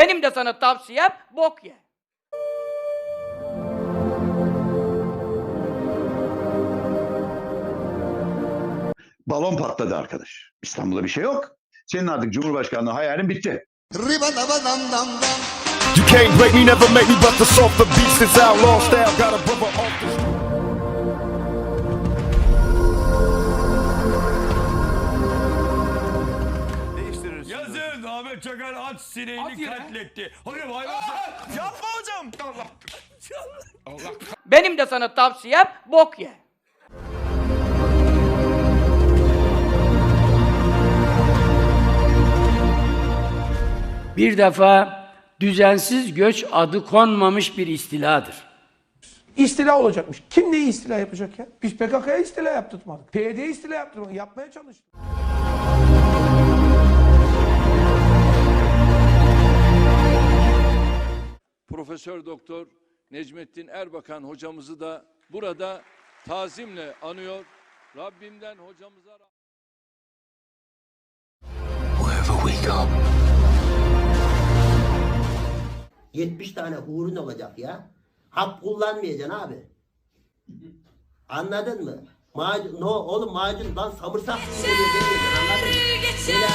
Benim de sana tavsiyem bok ye. Balon patladı arkadaş. İstanbul'da bir şey yok. Senin artık Cumhurbaşkanlığı hayalin bitti. You can't break me, never make me bust the softer beats. This outlaw style got a brother Yazın Ahmet Çakar at sineğini katletti. Hocam hayvan. Yapma hocam. Benim de sana tavsiyem bok ye. Bir defa düzensiz göç adı konmamış bir istiladır. İstila olacakmış. Kim neyi istila yapacak ya? Biz PKK'ya istila yaptırmadık. PYD'ye istila yaptırmadık. Yapmaya çalıştık. Profesör Doktor Necmettin Erbakan hocamızı da burada tazimle anıyor. Rabbimden hocamıza 70 tane hurun olacak ya. Hap kullanmayacaksın abi. Anladın mı? Macun, no, oğlum macun lan samırsak anladın mı? geçer